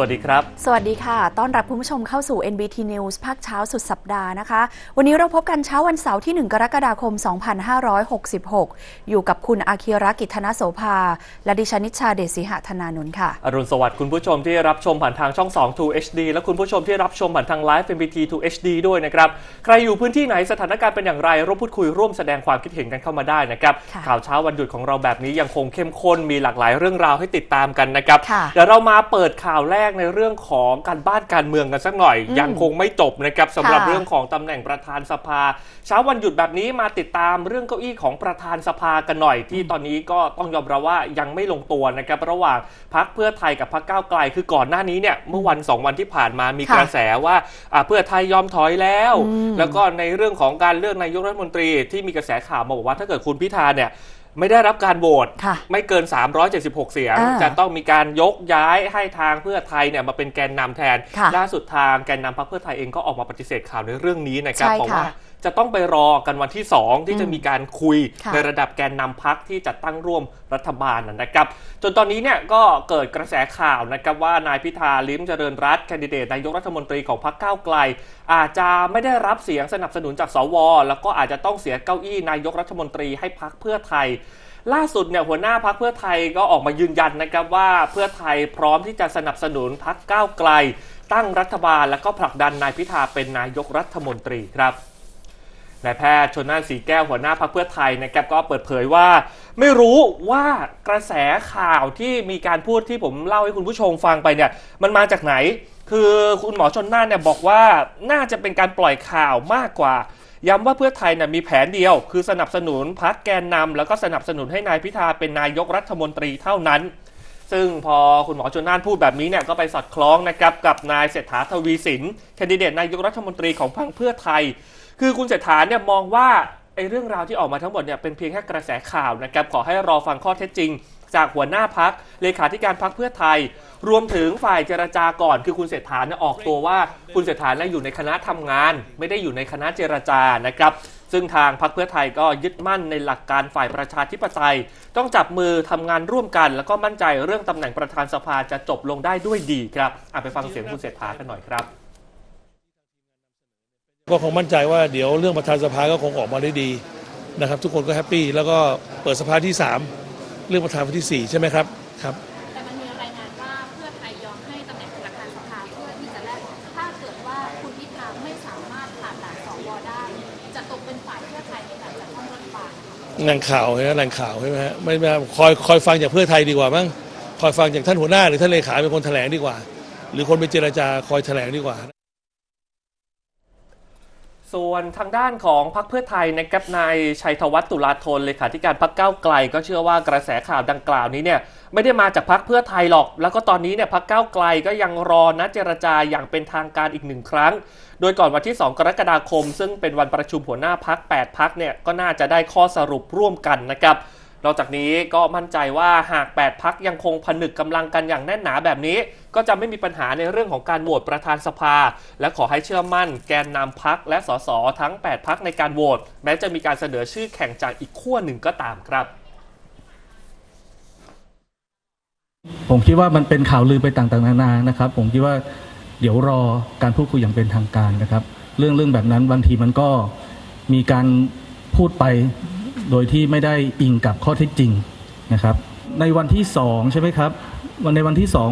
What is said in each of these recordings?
วัสดีครับ สวัสดีค่ะ ต้อนรับคุณผู้ชมเข้าสู่ NBT News ภาคเช้าสุดสัปดาห์นะคะ วันนี้เราพบกันเช้าวันเสาร์ที่ 1 กรกฎาคม 2566 อยู่กับคุณอาคิระกิตธนโสภา และดิฉันนิชชาเดชสิหธนานุนค่ะ อรุณสวัสดิ์คุณผู้ชมที่รับชมผ่านทางช่อง 2 2 HD และคุณผู้ชมที่รับชมผ่านทางไลฟ์ MBT 2 HD ด้วยนะครับ ใครอยู่พื้นที่ไหนสถานการณ์เป็นอย่างไรร่วมพูดคุยร่วมแสดงความคิดเห็นกันเข้ามาได้นะครับค่ะข่าวเช้าวันหยุดของเราแบบนี้ยังคงเข้มข้นมีหลากหลายเรื่องราวให้ติดตามกันนะครับค่ะเดี๋ยวเรามาเปิดข่าวแรกในเรื่องของการบ้านการเมืองกันสักหน่อยอืมยังคงไม่จบนะครับสำหรับค่ะเรื่องของตำแหน่งประธานสภา เช้าวันหยุดแบบนี้มาติดตามเรื่องเก้าอี้ของประธานสภากันหน่อย ที่ตอนนี้ก็ต้องยอมรับว่ายังไม่ลงตัวนะครับระหว่างพักเพื่อไทยกับพักก้าวไกล คือก่อนหน้านี้เนี่ยเมื่อวันสองวันที่ผ่านมามีค่ะกระแสว่าอ่าเพื่อไทยยอมถอยแล้วอืมแล้วก็ในเรื่องของการเลือกนายกรัฐมนตรีที่มีกระแสข่าวมาบอกว่าถ้าเกิดคุณพิธาเนี่ย ไม่ได้รับการโหวตค่ะไม่เกิน 376 เสียงอ่าจะต้องมีการยกย้ายให้ทางเพื่อไทยเนี่ยมาเป็นแกนนำแทนค่ะล่าสุดทางแกนนำพรรคเพื่อไทยเองก็ออกมาปฏิเสธข่าวในเรื่องนี้นะครับใช่บอกว่าค่ะ จะต้องไปรอกันวันที่ 2 ที่จะมีการคุยค่ะในระดับแกนนำพักที่จัดตั้งร่วมรัฐบาลนะนะครับ จนตอนนี้เนี่ยก็เกิดกระแสข่าวนะครับว่านายพิธาลิ้มเจริญรัตน์แคนดิเดตนายกรัฐมนตรีของพรรคก้าวไกล อาจจะไม่ได้รับเสียงสนับสนุนจากสว แล้วก็อาจจะต้องเสียเก้าอี้นายกรัฐมนตรีให้พรรคเพื่อไทยล่าสุดเนี่ยหัวหน้าพักเพื่อไทยก็ออกมายืนยันนะครับว่าเพื่อไทยพร้อมที่จะสนับสนุนพักก้าวไกล ตั้งรัฐบาลแล้วก็ผลักดันนายพิธาเป็นนายกรัฐมนตรีครับ นายแพทย์ชนน่านสีแก้วหัวหน้าพรรคเพื่อไทยนะครับก็เปิดเผยว่า ไม่รู้ว่ากระแสข่าวที่มีการพูดที่ผมเล่าให้คุณผู้ชมฟังไปเนี่ยมันมาจากไหน คือคุณหมอชนน่านเนี่ยบอกว่าน่าจะเป็นการปล่อยข่าวมากกว่า ย้ำว่าเพื่อไทยเนี่ยมีแผนเดียว คือสนับสนุนพักแกนนำแล้วก็สนับสนุนให้นายพิธาเป็นนายกรัฐมนตรีเท่านั้นซึ่งพอคุณหมอชนน่านพูดแบบนี้เนี่ยก็ไปสอดคล้องนะครับกับนายเศรษฐาทวีสินแคนดิเดตนายกรัฐมนตรีของพรรคเพื่อไทย คือคุณเศรษฐาเนี่ยมองว่าไอ้เรื่องราวที่ออกมาทั้งหมดเนี่ยเป็นเพียงแค่กระแสข่าวนะครับขอให้รอฟังข้อเท็จจริง จากหัวหน้าพักเลขาธิการพักเพื่อไทย รวมถึงฝ่ายเจรจาก่อน คือคุณเศรษฐาเนี่ยออกตัวว่าคุณเศรษฐาเนี่ยอยู่ในคณะทำงาน ไม่ได้อยู่ในคณะเจรจานะครับ ซึ่งทางพักเพื่อไทยก็ยึดมั่นในหลักการฝ่ายประชาธิปไตย ต้องจับมือทำงานร่วมกัน แล้วก็มั่นใจเรื่องตำแหน่งประธานสภาจะจบลงได้ด้วยดีครับอะไปฟังเสียงคุณเศรษฐากันหน่อยครับ ก็คงมั่นใจว่าเดี๋ยวเรื่องประธานสภาก็คงออกมาได้ดีนะครับทุกคนก็แฮปปี้แล้วก็เปิดสภาที่ 3 เรื่องประธานวันที่ 4 ใช่ไหมครับครับแต่มันมีรายงานว่าเพื่อไทยยอมให้ตำแหน่งประธานสภาเพื่อที่จะแลกถ้าเกิดว่าคุณพิธาไม่สามารถผ่านด่านสวได้ จะตกเป็นฝ่ายเพื่อไทยในการจัดตั้งรัฐบาลแหล่งข่าวใช่ไหมแหล่งข่าวใช่ไหมฮะไม่ไม่คอยคอยฟังจากเพื่อไทยดีกว่ามั้งคอยฟังจากท่านหัวหน้าหรือท่านเลขาเป็นคนแถลงดีกว่า หรือคนไปเจรจาคอยแถลงดีกว่า ส่วนทางด้านของพรรคเพื่อไทยนะครับนายชัยธวัฒน์ตุลาธนเลขาธิการพรรคก้าวไกล ก็เชื่อว่ากระแสข่าวดังกล่าวนี้เนี่ยไม่ได้มาจากพรรคเพื่อไทยหรอก แล้วก็ตอนนี้เนี่ยพรรคก้าวไกลก็ยังรอนัดเจรจาอย่างเป็นทางการอีกหนึ่งครั้ง โดยก่อนวันที่ 2 กรกฎาคม ซึ่งเป็นวันประชุมหัวหน้าพรรค8พรรคเนี่ยก็น่าจะได้ข้อสรุปร่วมกันนะครับ นอกจากนี้ก็มั่นใจว่าหาก 8 พักยังคงผนึกกำลังกันอย่างแน่นหนาแบบนี้ ก็จะไม่มีปัญหาในเรื่องของการโหวตประธานสภา และขอให้เชื่อมั่น แกนนำพักและสสทั้ง 8 พักในการโหวตแม้จะมีการเสนอชื่อแข่งจากอีกขั้วหนึ่งก็ตามครับผมคิดว่ามันเป็นข่าวลือไปต่างๆนานานะครับ ผมคิดว่าเดี๋ยวรอการพูดคุยอย่างเป็นทางการนะครับ เรื่องเรื่องแบบนั้นบางทีมันก็มีการพูดไป โดยที่ไม่ได้อิงกับข้อเท็จจริงนะครับ ในวันที่สองใช่ไหมครับ วันในวันที่สอง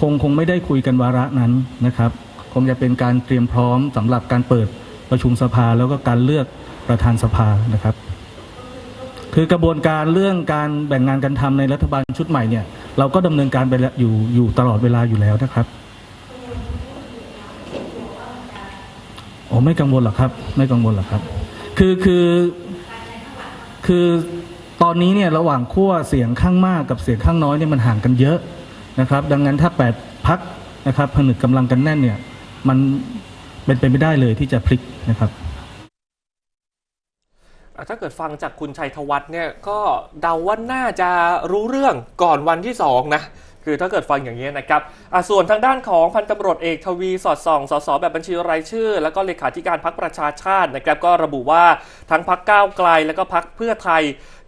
คงคงไม่ได้คุยกันวาระนั้นนะครับ คงจะเป็นการเตรียมพร้อมสำหรับการเปิดประชุมสภาแล้วก็การเลือกประธานสภานะครับ คือกระบวนการเรื่องการแบ่งงานกันทำในรัฐบาลชุดใหม่เนี่ย เราก็ดำเนินการไปอยู่อยู่ตลอดเวลาอยู่แล้วนะครับโอ้ไม่กังวลหรอกครับ ไม่กังวลหรอกครับ คือคือ คือตอนนี้เนี่ยระหว่างขั้วเสียงข้างมากกับเสียงข้างน้อยเนี่ยมันห่างกันเยอะนะครับ ดังนั้นถ้าแปดพักนะครับผนึกกำลังกันแน่นเนี่ยมันเป็นไปไม่ได้เลยที่จะพลิกนะครับถ้าเกิดฟังจากคุณชัยธวัฒน์เนี่ยก็เดาว่าน่าจะรู้เรื่องก่อนวันที่สองนะ คือถ้าเกิดฟังอย่างนี้นะครับส่วนทางด้านของพันตำรวจเอกทวีสอดส่องสสแบบบัญชีรายชื่อ แล้วก็เลขาธิการพักประชาชาตินะครับก็ระบุว่าทั้งพักก้าวไกล แล้วก็พักเพื่อไทย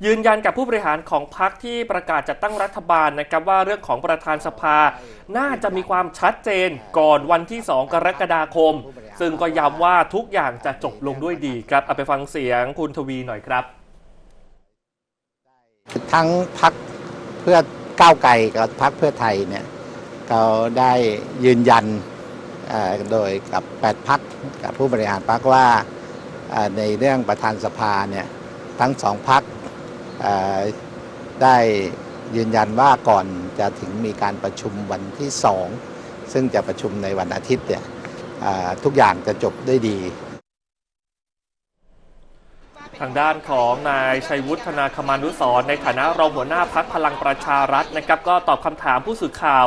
ยืนยันกับผู้บริหารของพักที่ประกาศจัดตั้งรัฐบาลนะครับว่าเรื่องของประธานสภา น่าจะมีความชัดเจนก่อนวันที่ 2 กรกฎาคม ซึ่งก็ย้ำว่าทุกอย่างจะจบลงด้วยดีครับเอาไปฟังเสียงคุณทวีหน่อยครับ ทั้งพักเพื่อ ก้าวไกลกับพักเพื่อไทยเนี่ยเราได้ยืนยันโดยกับ 8พักกับผู้บริหารพักว่าในเรื่องประธานสภาเนี่ยทั้งสองพักได้ยืนยันว่าก่อนจะถึงมีการประชุมวันที่สองซึ่งจะประชุมในวันอาทิตย์เนี่ยทุกอย่างจะจบด้วยดี ทางด้านของนายชัยวุฒนาคมานุสรในฐานะรองหัวหน้าพักพลังประชารัฐนะครับ ก็ตอบคำถามผู้สื่อข่าว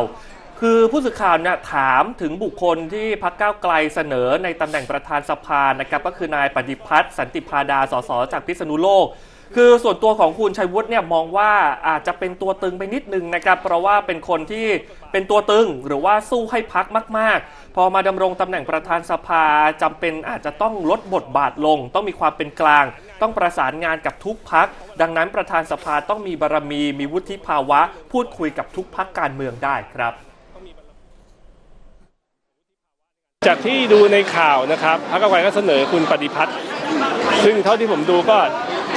คือผู้สื่อข่าวเนี่ยถามถึงบุคคลที่พักก้าวไกลเสนอในตำแหน่งประธานสภานะครับ ก็คือนายปฏิพัฒน์สันติพาดาสสจากพิษณุโลก คือส่วนตัวของคุณชัยวุฒิเนี่ยมองว่าอาจจะเป็นตัวตึงไปนิดนึงนะครับ เพราะว่าเป็นคนที่เป็นตัวตึงหรือว่าสู้ให้พักมาก ๆ พอมาดำรงตำแหน่งประธานสภาจำเป็นอาจจะต้องลดบทบาทลง ต้องมีความเป็นกลาง ต้องประสานงานกับทุกพัก ดังนั้นประธานสภาต้องมีบารมี มีวุฒิภาวะ พูดคุยกับทุกพักการเมืองได้ครับ จากที่ดูในข่าวนะครับพรรคก้าวไกลก็เสนอคุณปฏิพัฒน์ซึ่งเท่าที่ผมดูก็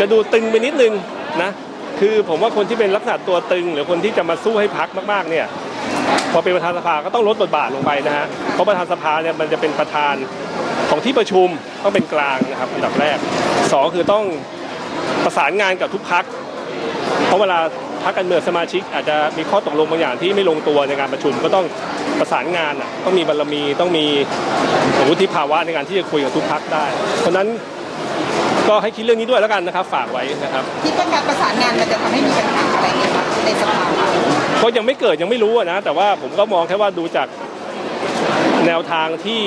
จะดูตึงไปนิดนึงนะคือผมว่าคนที่เป็นลักษณะตัวตึง หรือคนที่จะมาสู้ให้พักมากๆเนี่ยพอเป็นประธานสภาก็ต้องลดบทบาทลงไปนะฮะเพราะประธานสภาเนี่ยมันจะเป็นประธานของที่ประชุมต้องเป็นกลางนะครับอันดับแรก สองคือต้องประสานงานกับทุกพัก เพราะเวลาพักการเมืองสมาชิก อาจจะมีข้อตกลงบางอย่างที่ไม่ลงตัวในการประชุม ก็ต้องประสานงานอะต้องมีบารมีต้องมีวุฒิภาวะในการที่จะคุยกับทุกพักได้ เพราะฉะนั้นก็ให้คิดเรื่องนี้ด้วยแล้วกันนะครับ ฝากไว้นะครับคิดว่าการประสานงานมันจะทำให้มีปัญหาอะไรไหมคะในสภาเพราะยังไม่เกิดยังไม่รู้อะนะ แต่ว่าผมก็มองแค่ว่าดูจากแนวทางที่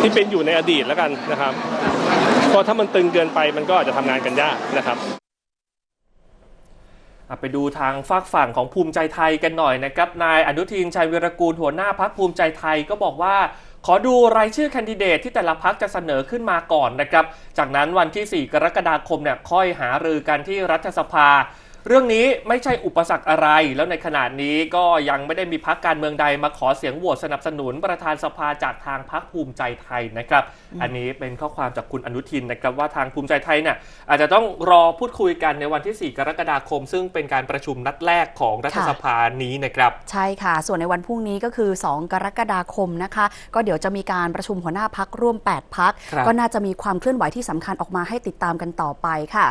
ที่เป็นอยู่ในอดีตแล้วกันนะครับ เพราะถ้ามันตึงเกินไปมันก็อาจจะทำงานกันยากนะครับไปดูทางฝากฝั่งของภูมิใจไทยกันหน่อยนะครับ นายอนุทินชัยวีรกูลหัวหน้าพักภูมิใจไทยก็บอกว่า ขอดูรายชื่อแคนดิเดตที่แต่ละพักจะเสนอขึ้นมาก่อนนะครับ จากนั้นวันที่ 4 กรกฎาคมเนี่ยค่อยหารือกันที่รัฐสภา เรื่องนี้ไม่ใช่อุปสรรคอะไร แล้วในขณะนี้ก็ยังไม่ได้มีพักการเมืองใดมาขอเสียงโหวตสนับสนุนประธานสภาจากทางพักภูมิใจไทยนะครับ อันนี้เป็นข้อความจากคุณอนุทินนะครับว่าทางภูมิใจไทยเนี่ยอาจจะต้องรอพูดคุยกันในวันที่ 4 กรกฎาคม ซึ่งเป็นการประชุมนัดแรกของรัฐสภานี้นะครับ ใช่ค่ะ ส่วนในวันพรุ่งนี้ก็คือ 2 กรกฎาคมนะคะ ก็เดี๋ยวจะมีการประชุมหัวหน้าพักร่วม 8 พักครับก็น่าจะมีความเคลื่อนไหวที่สำคัญออกมาให้ติดตามกันต่อไปค่ะ